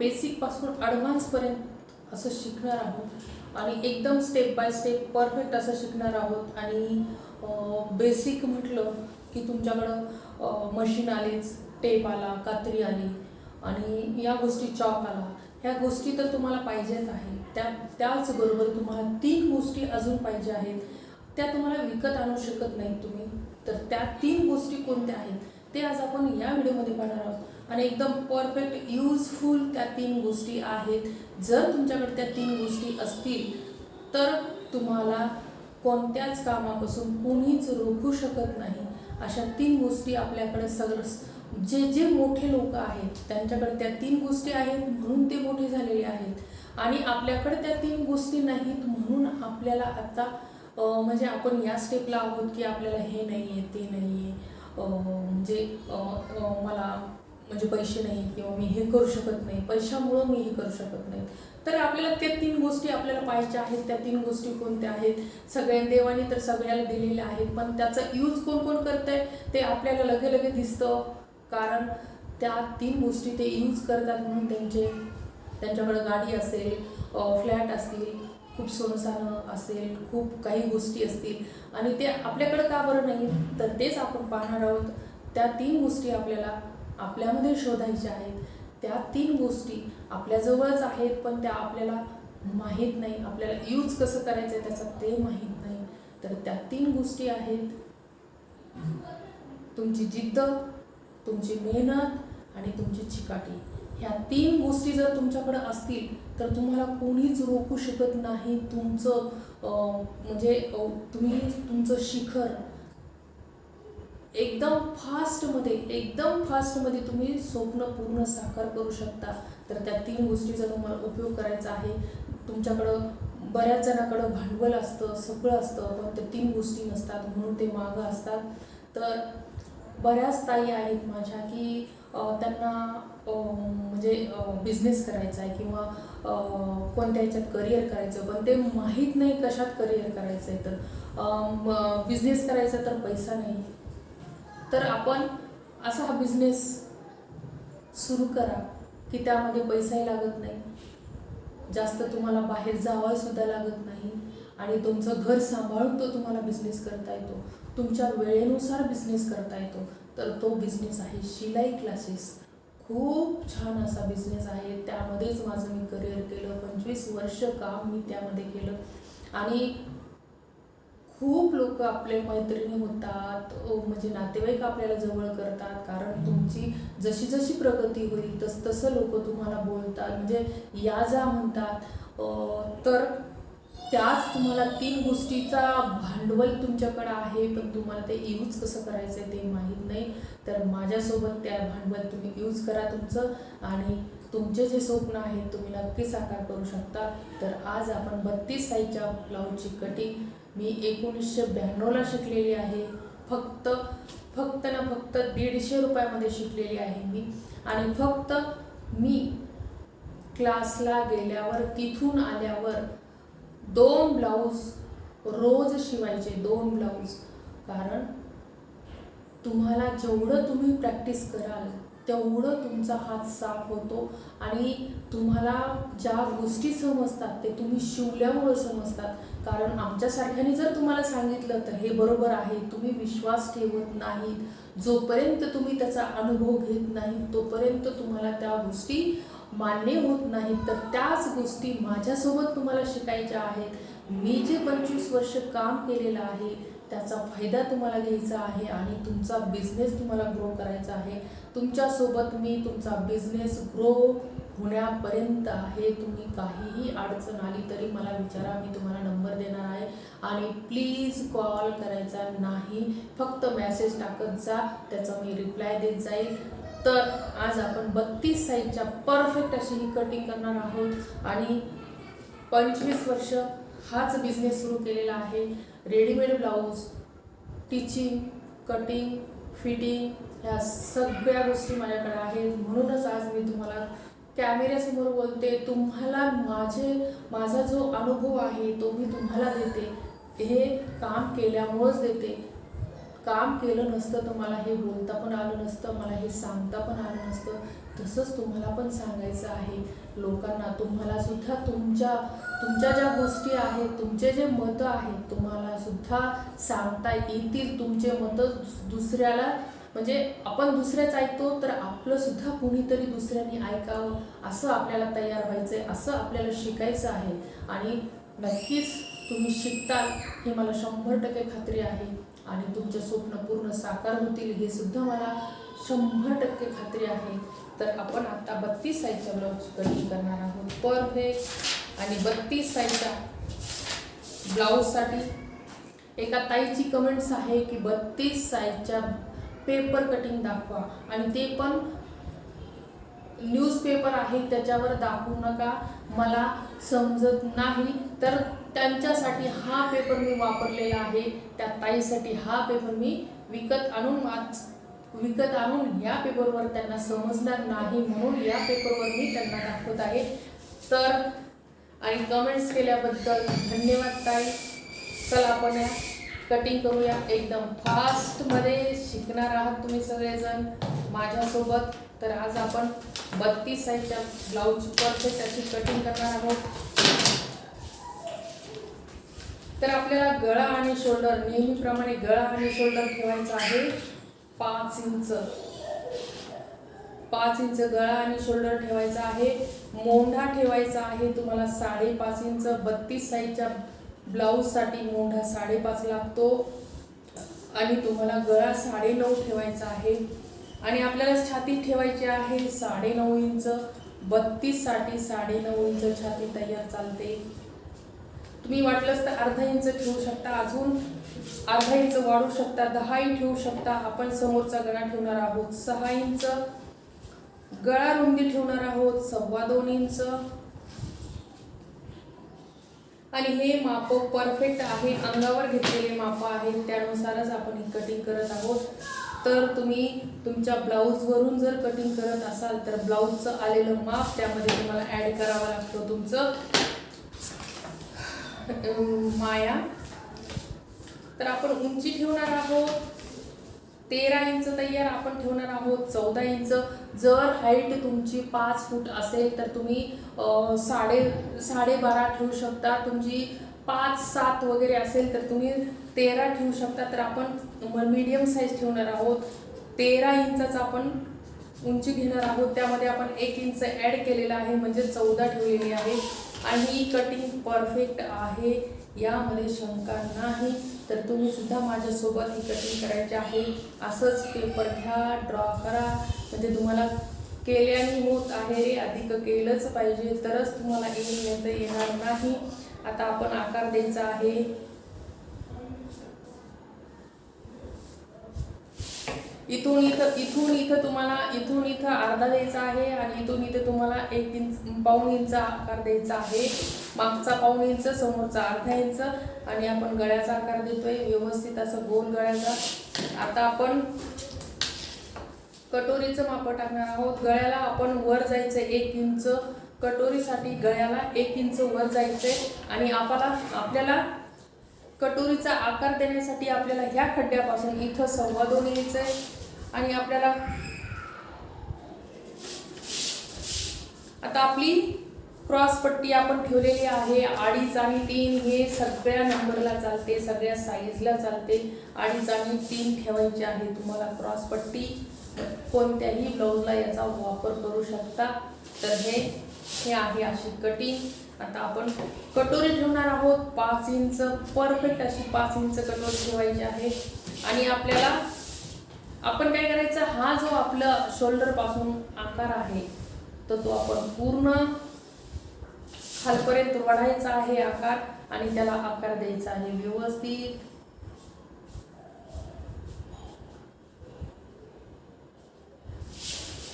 बेसिकपासून ॲडव्हान्सपर्यंत असं शिकणार आहोत. आणि एकदम स्टेप बाय स्टेप परफेक्ट असं शिकणार आहोत. आणि बेसिक म्हटलं की तुमच्याकडं मशीन आलीच टेप आला कात्री आली आणि या गोष्टी चॉक आला. ह्या गोष्टी तर तुम्हाला पाहिजेच आहे त्या त्याचबरोबर तुम्हाला तीन गोष्टी अजून पाहिजे आहेत. त्या तुम्हाला विकत आणू शकत नाहीत तुम्ही. तर त्या तीन गोष्टी कोणत्या आहेत ते आज आपण या व्हिडिओमध्ये पाहणार आहोत. आणि एकदम परफेक्ट यूजफुल त्या तीन गोष्टी आहेत. जर तुमच्याकडे त्या तीन गोष्टी असतील तर तुम्हाला कोणत्याच कामापासून कोणीच रोखू शकत नाही. अशा तीन गोष्टी आपल्याकडे सगळं जे जे मोठे लोक आहेत त्यांच्याकडे त्या तीन गोष्टी आहेत म्हणून ते मोठे झालेले आहेत. आणि आपल्याकडे त्या तीन गोष्टी नाहीत म्हणून आपल्याला आता म्हणजे आपण या स्टेपला आहोत की आपल्याला हे नाही आहे ते नाही आहे म्हणजे मला म्हणजे पैसे नाही किंवा मी हे करू शकत नाही पैशामुळं मी हे करू शकत नाही. तर आपल्याला त्या तीन गोष्टी आपल्याला पाहिजे आहेत. त्या तीन गोष्टी कोणत्या आहेत? सगळ्या देवाने तर सगळ्याला दिलेल्या आहेत पण त्याचा यूज कोण कोण आहे ते आपल्याला लगे लगे दिसतं. कारण त्या तीन गोष्टी ते यूज करतात म्हणून त्यांचे त्यांच्याकडं गाडी असेल फ्लॅट असतील खूप सोनसानं असेल खूप काही गोष्टी असतील. आणि ते आपल्याकडं का बरं नाही? तर तेच आपण पाहणार आहोत. त्या तीन गोष्टी आपल्याला आपल्यामध्ये शोधायच्या आहेत. त्या तीन गोष्टी आपल्याजवळच आहेत पण त्या आपल्याला माहीत नाही. आपल्याला यूज कसं करायचं आहे त्याचं ते माहीत नाही. तर त्या तीन गोष्टी आहेत. तुमची जिद्द तुमची मेहनत आणि तुमची चिकाटी. ह्या तीन गोष्टी जर तुमच्याकडे असतील तर तुम्हाला कोणीच रोखू शकत नाही. तुमचं म्हणजे तुम्ही तुमचं शिखर एकदम फास्टमध्ये एकदम फास्टमध्ये तुम्ही स्वप्न पूर्ण साकार करू शकता. तर त्या तीन गोष्टीचा तुम्हाला उपयोग करायचा आहे. तुमच्याकडं बऱ्याच जणाकडं भांडवल असतं सगळं असतं पण त्या तीन गोष्टी नसतात म्हणून ते मागं असतात. तर बऱ्याच ताई आहेत माझ्या की त्यांना म्हणजे बिझनेस करायचा आहे किंवा कोणत्या ह्याच्यात करिअर करायचं पण ते माहीत नाही कशात करिअर करायचं आहे तर बिझनेस करायचा तर पैसा नाही. तर आपण असा हा बिझनेस सुरू करा की त्यामध्ये पैसाही लागत नाही. जास्त तुम्हाला बाहेर जावंसुद्धा लागत नाही. आणि तुमचं घर सांभाळून तो तुम्हाला बिझनेस करता येतो. तुमच्या वेळेनुसार बिझनेस करता येतो. तर तो बिझनेस आहे शिलाई क्लासेस खूप छान असा बिझनेस आहे. त्यामध्येच माझं मी करिअर केलं. पंचवीस वर्ष काम मी त्यामध्ये केलं. आणि खूप लोक आपले मैत्रिणी होतात म्हणजे नातेवाईक आपल्याला जवळ करतात. कारण तुमची जशी जशी प्रगती होईल तस तसं लोक तुम्हाला बोलतात. म्हणजे या जा म्हणतात. तर त्याच तुम्हाला तीन गोष्टीचा भांडवल तुमच्याकडे आहे पण तुम्हाला ते यूज कसं करायचं आहे ते माहीत नाही. तर माझ्यासोबत त्या भांडवल तुम्ही यूज करा तुमचं. आणि तुमचे जे स्वप्न आहेत तुम्ही नक्की साकार करू शकता. तर आज आपण बत्तीस साईजच्या ब्लाऊजची कटिंग मी एकोणीसशे ब्याण्णवला शिकलेली आहे. फक्त फक्त ना फक्त दीडशे रुपयामध्ये शिकलेली आहे मी. आणि फक्त मी क्लासला गेल्यावर तिथून आल्यावर दोन ब्लाऊज रोज शिवायचे दोन ब्लाऊज. कारण तुम्हाला जेवढं तुम्ही प्रॅक्टिस कराल तेवढं तुमचा हात साफ होतो आणि तुम्हाला ज्या गोष्टी समजतात ते तुम्ही शिवल्यामुळं समजतात. कारण आमच्यासारख्याने जर तुम्हाला सांगितलं तर हे बरोबर आहे तुम्ही विश्वास ठेवत नाही जोपर्यंत तुम्ही त्याचा अनुभव घेत नाही तोपर्यंत तुम्हाला त्या गोष्टी मान्य होत नाहीत. तर त्याच गोष्टी माझ्यासोबत तुम्हाला शिकायच्या आहेत. मी जे पंचवीस वर्ष काम केलेलं आहे त्याचा फायदा तुम्हाला घ्यायचा आहे आणि तुमचा बिझनेस तुम्हाला ग्रो करायचा आहे. तुमच्यासोबत मी तुमचा बिझनेस ग्रो होण्यापर्यंत आहे. तुम्ही काहीही अडचण आली तरी मला विचारा. मी तुम्हाला नंबर देणार आहे. आणि प्लीज कॉल करायचा नाही. फक्त मेसेज टाकत जा. त्याचा मी रिप्लाय देत जाईल. तर आज आपण बत्तीस साईजच्या परफेक्ट अशी ही कटिंग करणार आहोत. आणि पंचवीस वर्ष हाच बिझनेस सुरू केलेला आहे. Readymade blouse teaching cutting fitting ह्या सगळ्या गोष्टी माझ्याकडे आहेत. म्हणूनच आज मी तुम्हाला कॅमेऱ्यासमोर बोलते. तुम्हाला माझे माझा जो अनुभव आहे तो मी तुम्हाला देते. हे काम केल्यामुळंच देते. काम केलं नसतं तर मला हे बोलता पण आलं नसतं मला हे सांगता पण आलं नसतं. तसंच तुम्हाला पण सांगायचं आहे. लोकांना तुम्हाला सुद्धा तुमच्या तुमच्या ज्या गोष्टी आहेत तुमचे जे मतं आहेत तुम्हाला सुद्धा सांगता येतील. तुमचे मतं दुसऱ्याला म्हणजे आपण दुसऱ्याच ऐकतो तर आपलं सुद्धा कुणीतरी दुसऱ्याने ऐकावं असं आपल्याला तयार व्हायचं आहे असं आपल्याला शिकायचं आहे. आणि नक्कीच तुम्ही शिकताल हे मला शंभर टक्के खात्री आहे. आणि तुमचे स्वप्न पूर्ण साकार होतील हे सुद्धा मला शंभर टक्के खात्री आहे. तर आपण आता बत्तीस साईजच्या ब्लाऊज कटिंग करणार आहोत? परफेक्ट. आणि बत्तीस साईजच्या ब्लाऊजसाठी एका ताईची कमेंट्स आहे की बत्तीस साईजच्या पेपर कटिंग दाखवा आणि ते पण न्यूजपेपर आहे त्याच्यावर दाखवू नका. मला समजत नाही. तर त्यांच्यासाठी हा पेपर मी वापरलेला आहे. त्या ताईसाठी हा पेपर मी विकत आणून वाच विकत आणून या पेपरवर त्यांना समजणार नाही म्हणून या पेपरवर मी त्यांना दाखवत आहे. तर आणि कमेंट्स केल्याबद्दल धन्यवाद ताई. चला आपण या. कटिंग करूया. एकदम फास्टमध्ये शिकणार आहात तुम्ही सगळेजण माझ्यासोबत. तर आज आपण बत्तीस साईजच्या ब्लाऊज परफेक्ट त्याची कटिंग करणार आहोत. तर आपल्याला गळा आणि शोल्डर नेहमीप्रमाणे गळा आणि शोल्डर ठेवायचा आहे. पाच इंच. पाच इंच गळा आणि शोल्डर ठेवायचा आहे. मोंढा ठेवायचा आहे तुम्हाला साडेपाच इंच. बत्तीस साईजच्या ब्लाऊजसाठी मोठा साडेपाच लागतो आणि तुम्हाला गळा साडेनऊ ठेवायचा आहे. आणि आपल्याला छाती ठेवायची आहे साडेनऊ इंच. बत्तीससाठी साडेनऊ इंच छाती तयार चालते. तुम्ही वाटलंच तर अर्धा इंच ठेवू शकता. अजून अर्धा इंच वाढू शकता दहाही ठेवू शकता. आपण समोरचा गळा ठेवणार आहोत सहा इंच. गळा रुंदी ठेवणार आहोत सव्वा दोन इंच. आणि हे माप परफेक्ट आहे. अंगावर घेतलेले माप आहेत. त्यानुसारच आपण ही कटिंग करत आहोत. तर तुम्ही तुमच्या ब्लाऊजवरून जर कटिंग करत असाल तर ब्लाऊजचं आलेलं माप त्यामध्ये तुम्हाला ॲड करावं लागतं तुमचं. माया. तर आपण उंची ठेवणार आहोत. तेरा इंच तयार आपण ठेवणार आहोत चौदा इंच. जर हाईट तुमची पाच फूट असेल तर तुम्ही साडे साडेबारा ठेवू शकता. तुमची पाच सात वगैरे असेल तर तुम्ही तेरा ठेवू शकता. तर आपण मीडियम साईज ठेवणार आहोत. तेरा इंचाचा आपण उंची घेणार आहोत. त्यामध्ये आपण एक इंच ॲड केलेला आहे म्हणजे चौदा ठेवलेली आहे. आणि ही कटिंग परफेक्ट आहे. यामध्ये शंका नाही. तर तुम्ही सुद्धा माझ्यासोबत ही कटिंग करायची आहे. असंच पेपर घ्या ड्रॉ करा. म्हणजे तुम्हाला केल्याने होत आहे. रे अधिक केलंच पाहिजे. तरच तुम्हाला येईल नाही तर येणार नाही. आता आपण आकार द्यायचा आहे. इथून इथं इथून इथं तुम्हाला इथून इथं अर्धा द्यायचा आहे आणि इथून इथं तुम्हाला एक इंच पाऊण इंच आकार द्यायचा आहे. मागचा पाऊण इंच समोरचा अर्धा इंच आणि आपण गळ्याचा आकार देतोय. व्यवस्थित असं गोल गळ्याचा. आता आपण कटोरीचं माप टाकणार आहोत. गळ्याला आपण वर जायचं एक इंच. कटोरीसाठी गळ्याला एक इंच वर जायचंय. आणि आपल्याला आपल्याला कटोरीचा आकार देण्यासाठी आपल्याला ह्या खड्ड्यापासून इथं सव्वा दोन इंच आहे आणि आपल्याला आता आपली क्रॉस पट्टी आपण ठेवलेली आहे. अडीच आणि तीन हे सगळ्या नंबरला चालते सगळ्या साईजला चालते. अडीच आणि तीन ठेवायचे आहे. तुम्हाला क्रॉस पट्टी कोणत्याही ब्लाऊजला याचा वापर करू शकता. तर हे हे आहे अशी कटिंग आता आपण कटोरी ठेवणार आहोत. पाच इंच परफेक्ट अशी पाच इंच कटोरी ठेवायची आहे. आणि आपल्याला आपण काय करायचं? हा जो आपला शोल्डरपासून आकार आहे तर तो आपण पूर्ण खालपर्यंत वाढायचा आहे आकार आणि त्याला आकार द्यायचा आहे व्यवस्थित.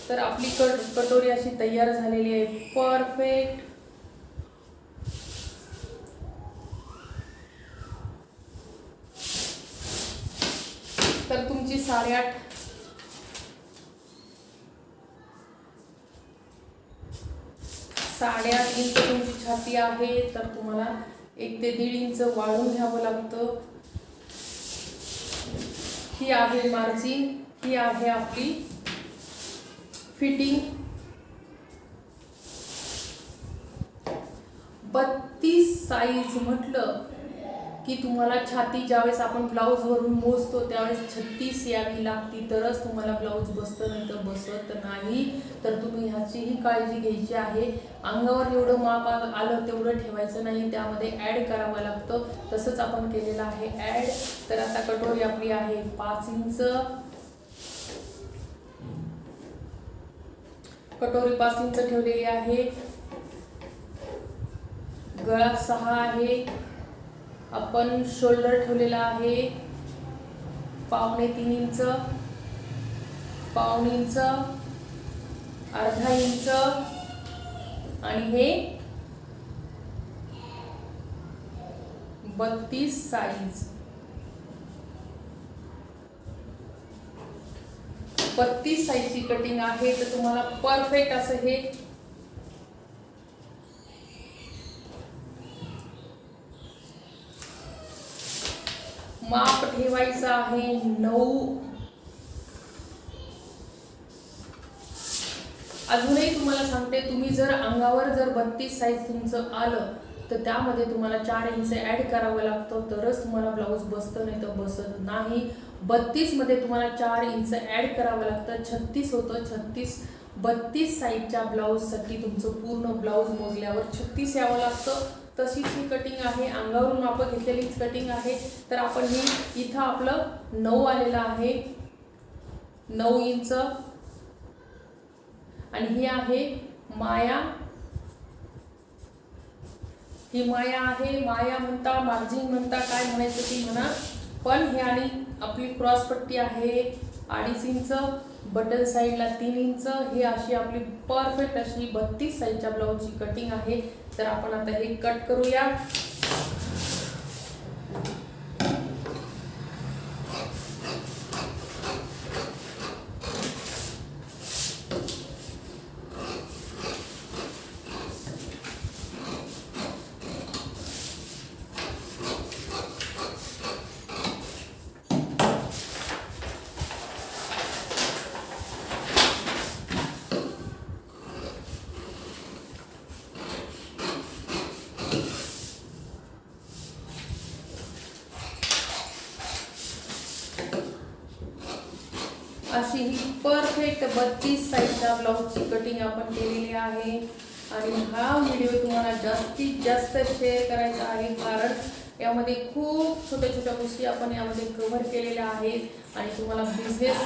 तर आपली कट कटोरी अशी तयार झालेली आहे. परफेक्ट तर तुमची साडेआठ साडेआठ इंच तुमची छाती आहे तर तुम्हाला एक ते दीड इंच वाढून घ्यावं लागतं. ही ही आहे मार्जिन ही आहे आपली फिटिंग. बत्तीस साईज म्हटलं की तुम्हाला छाती ज्यावेळेस आपण ब्लाऊज वरून मोजतो त्यावेळेस छत्तीस यावी लागती. तरच तुम्हाला ब्लाऊज बसतं नाही तर बसत नाही. तर तुम्ही ह्याचीही काळजी घ्यायची आहे. अंगावर जेवढं माप आलं तेवढं ठेवायचं नाही. त्यामध्ये ॲड करावं लागतं. तसंच आपण केलेलं आहे ॲड तर आता कटोरी आपली आहे पाच इंच. कटोरी पाच इंच ठेवलेली आहे. गळा सहा आहे. आपण शोल्डर ठेवलेला आहे. पावणे तीन इंच पाऊण इंच अर्धा इंच आणि हे बत्तीस साईज बत्तीस साईजची कटिंग आहे तर तुम्हाला परफेक्ट असं हे माप ठेवायचं आहे नऊ. अजूनही तुम्हाला सांगते तुम्ही जर अंगावर जर बत्तीस साईज तुमचं आलं तर त्यामध्ये तुम्हाला चार इंच ॲड करावं लागतं तरच तुम्हाला ब्लाऊज बसतं नाही तर बसत नाही. बत्तीसमध्ये तुम्हाला चार इंच ॲड करावं लागतं छत्तीस होतं छत्तीस बत्तीस साईजच्या ब्लाऊजसाठी तुमचं पूर्ण ब्लाऊज मोजल्यावर छत्तीस यावं लागतं. तशीच ही कटिंग आहे. अंगावरून मापं घेतलेलीच कटिंग आहे. तर आपण ही इथं आपलं नऊ आलेलं आहे. नऊ इंच. आणि ही आहे माया. ही माया आहे. माया म्हणता मार्जिन म्हणता काय म्हणायचं ती म्हणा. पण हे आणि आपली क्रॉस पट्टी आहे. अडीच इंच. बटन साईडला तीन इंच हे अशी आपली परफेक्ट अशी बत्तीस साईजच्या ब्लाऊजची कटिंग आहे. तर आपण आता हे कट करूया. अशी ही परफेक्ट बत्तीस साईजच्या ब्लाऊजची कटिंग आपण केलेली आहे. आणि हा व्हिडिओ तुम्हाला जास्तीत जास्त शेअर करायचा आहे. कारण यामध्ये खूप छोट्या छोट्या गोष्टी आपण यामध्ये कव्हर केलेल्या आहेत. आणि तुम्हाला बिझनेस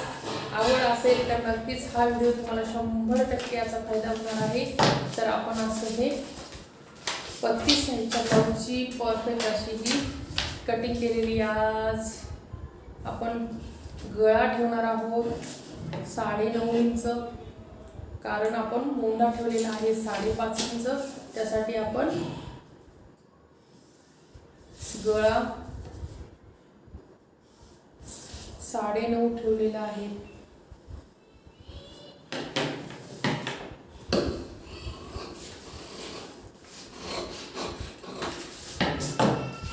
आवड असेल तर नक्कीच हा व्हिडिओ तुम्हाला शंभर टक्के याचा फायदा होणार आहे. तर आपण असं हे बत्तीस साईजच्या ब्लाऊजची परफेक्ट अशी ही कटिंग केलेली आज आपण गळा ठेवणार आहोत. साडे नऊ इंच. कारण आपण मोंडा ठेवलेला आहे साडेपाच इंच. त्यासाठी आपण गळा साडे नऊ ठेवलेला आहे.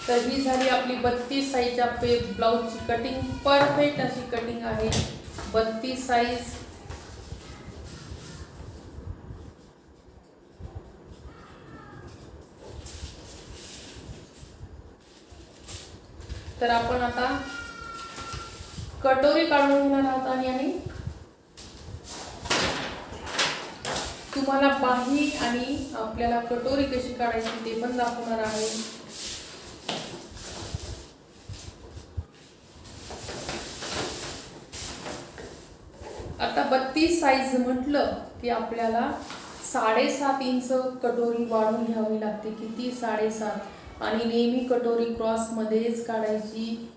तर ही झाली आपली बत्तीस साईजच्या पे ब्लाऊजची कटिंग परफेक्ट अशी कटिंग आहे. बत्तीस साईज तर आपण आता कटोरी काढून घेणार आहोत आणि आणि तुम्हाला बाही आणि आपल्याला कटोरी कशी काढायची ते पण दाखवणार आहे. ती साईज म्हटलं की आपल्याला साडेसात इंच कटोरी वाढून घ्यावी लागते. किती? साडेसात. आणि नेहमी कटोरी क्रॉसमध्येच काढायची.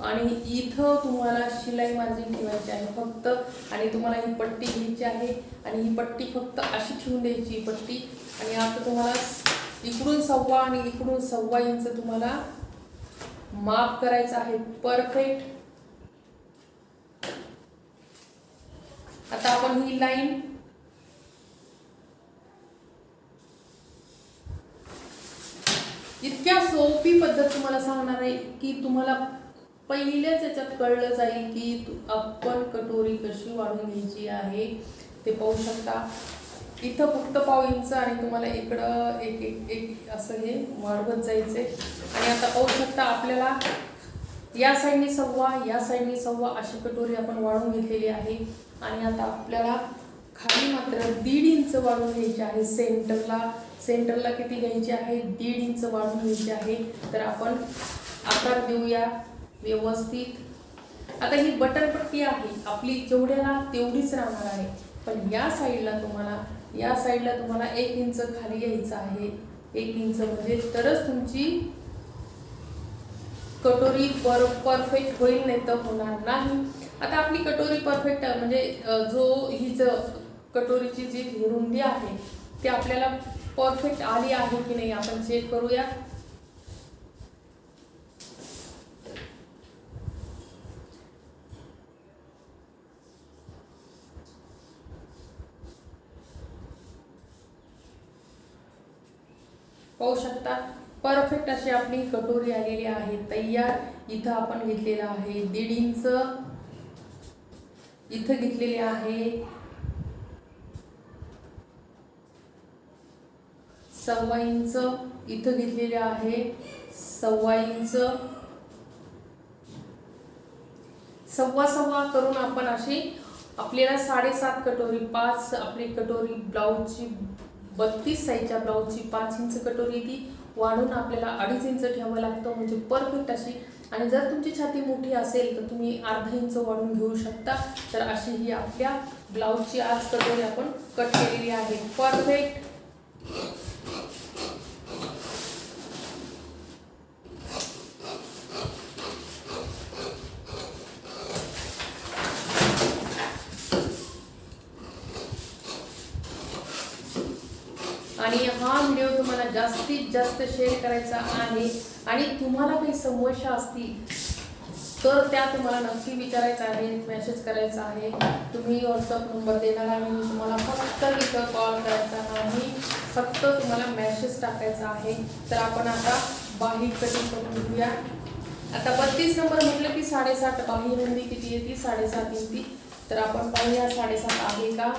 आणि इथं तुम्हाला शिलाई मार्जिन ठेवायची आहे फक्त. आणि तुम्हाला ही पट्टी घ्यायची आहे. आणि ही पट्टी फक्त अशी ठेवून द्यायची ही पट्टी. आणि आता तुम्हाला इकडून सव्वा आणि इकडून सव्वा इंच तुम्हाला माप करायचं आहे. परफेक्ट आता आपण ही लाईन इतक्या सोपी पद्धत तुम्हाला सांगणार आहे की तुम्हाला पहिल्याच याच्यात कळलं जाईल की आपण कटोरी कशी वाढून घ्यायची आहे ते पाहू शकता. इथं फक्त पाव इंच आणि तुम्हाला इकडं एक एक एक असं हे वाढवत जायचंय. आणि आता पाहू शकता आपल्याला या साईडने सव्वा या साईडने सव्वा अशी कटोरी आपण वाढून घेतलेली आहे. आणि आता आपल्याला खाली मात्र दीड इंच वाढून घ्यायची आहे. सेंटरला सेंटरला किती घ्यायची आहे? दीड इंच वाढून घ्यायची आहे. तर आपण आकार देऊया व्यवस्थित. आता ही बटनपट्टी आहे. आपली जेवढ्याला तेवढीच राहणार आहे. पण या साईडला तुम्हाला या साईडला तुम्हाला एक इंच खाली घ्यायचं आहे. एक इंच म्हणजे तरच तुमची कटोरी पर परफेक्ट होईल नाही तर होणार नाही. आता आपली कटोरी परफेक्ट म्हणजे जो हिच कटोरीची जी रुंदी आहे ती आपल्याला परफेक्ट आली आहे की नाही आपण चेक करूया. पाहू शकता परफेक्ट अशी आपली कटोरी आलेली आहे तयार. इथं आपण घेतलेलं आहे दीड इंच. इथं घेतलेली आहे. सव्वा इंच इथं घेतलेले आहे. सव्वा इंच. सव्वा सव्वा करून आपण अशी आपल्याला साडेसात कटोरी पाच आपली कटोरी ब्लाऊजची बत्तीस साईजच्या ब्लाऊजची पाच इंच कटोरी ती वाढून आपल्याला अडीच इंच ठेवावं लागतं. म्हणजे परफेक्ट अशी आणि जर तुमची छाती मोठी असेल तर तुम्ही अर्धा इंच वाढून घेऊ शकता. तर अशी ही आपल्या ब्लाऊजची आज कटोरी आपण कट केलेली आहे. परफेक्ट आणि हा व्हिडिओ तुम्हाला जास्तीत जास्त शेअर करायचा आहे. आणि तुम्हाला काही समस्या असतील तर त्या तुम्हाला नक्की विचारायचं आहे मेसेज करायचा आहे. तुम्ही व्हॉट्सअप नंबर देणार आहे मी तुम्हाला फक्त इथं कॉल करायचा नाही फक्त तुम्हाला मेसेज टाकायचा आहे. तर आपण आता बाही कधी करून घेऊया आता बत्तीस नंबर म्हटलं की साडेसात बाही रुंदी किती येते साडेसात इंची तर आपण पाहूया साडेसात आहे का?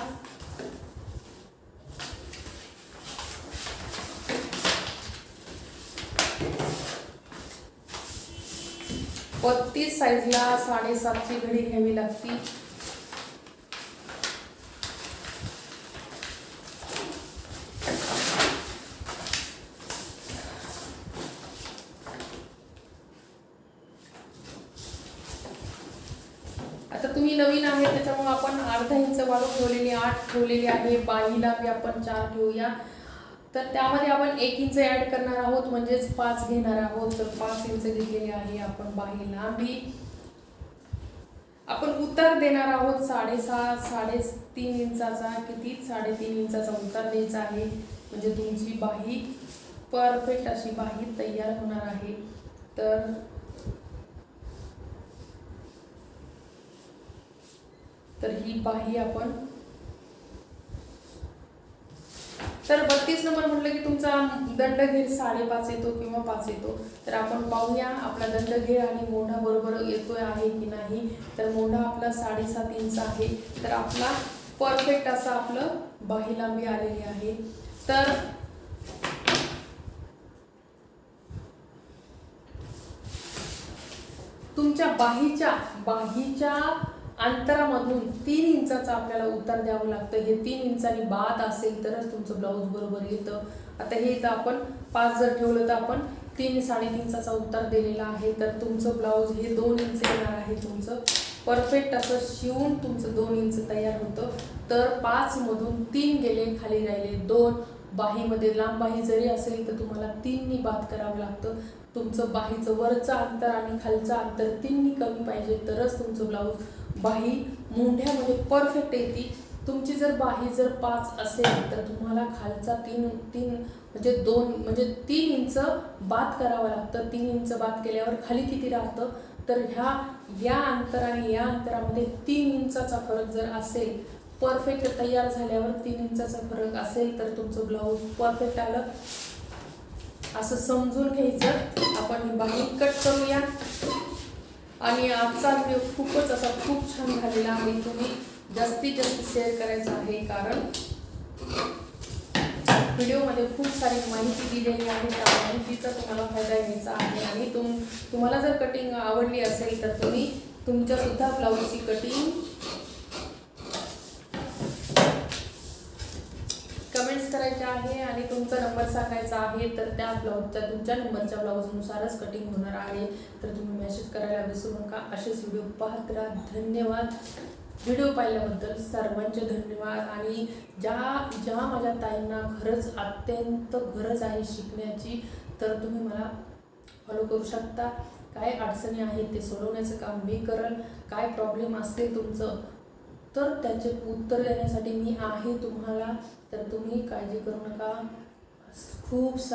बत्तीस साईजला साडेसातची घडी घ्यावी लागती. आता तुम्ही नवीन आहे त्याच्यामुळे आपण अर्धा इंच वाढवून ठेवलेली आठ ठेवलेली आहे. बाहीला बी आपण चार ठेवूया तर त्यामध्ये आपण एक इंच ॲड करणार आहोत म्हणजेच पाच घेणार आहोत. तर पाच इंच दिलेले आहे आपण बाही लांबी आपण उतार देणार आहोत साडेसहा साडेतीन इंचाचा किती? साडेतीन इंचाचा उतार द्यायचा आहे. म्हणजे तुमची बाही परफेक्ट अशी बाही तयार होणार आहे. तर तर ही बाही आपण तर बत्तीस नंबर म्हटलं की तुमचा दंडघेर साडेपाच येतो किंवा पाच येतो. तर आपण पाहूया आपला दंडघेर आणि मोढा बरोबर येतोय आहे की नाही. तर मोढा आपला साडेसात इंच आहे. तर आपला परफेक्ट असं आपलं बाही लांबी आलेली आहे. तर तुमच्या बाहीच्या बाहीच्या अंतरामधून तीन इंचाचं आपल्याला उतार द्यावं लागतं. हे तीन इंचानी बाद असेल तरच तुमचं ब्लाऊज बरोबर येतं. आता हे इथं आपण पाच जर ठेवलं तर आपण तीन साडेतीनचा उत्तर दिलेला आहे. तर तुमचं ब्लाऊज हे दोन इंच येणार आहे तुमचं. परफेक्ट असं शिवून तुमचं दोन इंच तयार होतं. तर पाचमधून तीन गेले खाली राहिले दोन. बाहीमध्ये लांब बाही जरी असेल तर तुम्हाला तीननी बाद करावं लागतं. तुमचं बाहीचं वरचं अंतर आणि खालचं अंतर तीननी कमी पाहिजे तरच तुमचं ब्लाऊज बाही मोठ्यामध्ये म्हणजे परफेक्ट येते तुमची जर बाही जर पाच असेल तर तुम्हाला खालचा तीन तीन म्हणजे दोन म्हणजे तीन इंच बाद करावं लागतं. तीन इंच बाद केल्यावर खाली किती राहतं? तर ह्या या अंतर आणि या अंतरामध्ये तीन इंचाचा फरक जर असेल परफेक्ट तयार झाल्यावर तीन इंचाचा फरक असेल तर तुमचं ब्लाऊज परफेक्ट आलं. असं समजून घ्यायचं. आपण ही बाही कट करूया. आणि आजचा व्हिडिओ खूपच असा खूप छान झालेला आहे. तुम्ही जास्तीत जास्त शेअर करायचा आहे कारण व्हिडिओमध्ये खूप सारी माहिती दिलेली आहे. त्या माहितीचा तुम्हाला फायदा घ्यायचा आहे. आणि तुम तुम्हाला जर कटिंग आवडली असेल तर तुम्ही तुमच्यासुद्धा ब्लाऊजची कटिंग कमेंट्स करायचे आहे आणि तुमचा नंबर सांगायचा आहे तर त्या ब्लॉगच्या तुमच्या नंबरच्या ब्लाऊजनुसारच कटिंग होणार आहे. तर तुम्ही मेसेज करायला विसरू नका. असेच व्हिडिओ पाहत राहा. धन्यवाद. व्हिडिओ पाहिल्याबद्दल सर्वांचे धन्यवाद. आणि ज्या ज्या माझ्या ताईंना खरंच अत्यंत गरज आहे शिकण्याची तर तुम्ही मला फॉलो करू शकता. काय अडचणी आहेत ते सोडवण्याचं काम मी करल. काय प्रॉब्लेम असते तुमचं तर त्याचे उत्तर देण्यासाठी मी आहे तुम्हाला. तर तुम्ही काळजी करू नका. खूप सा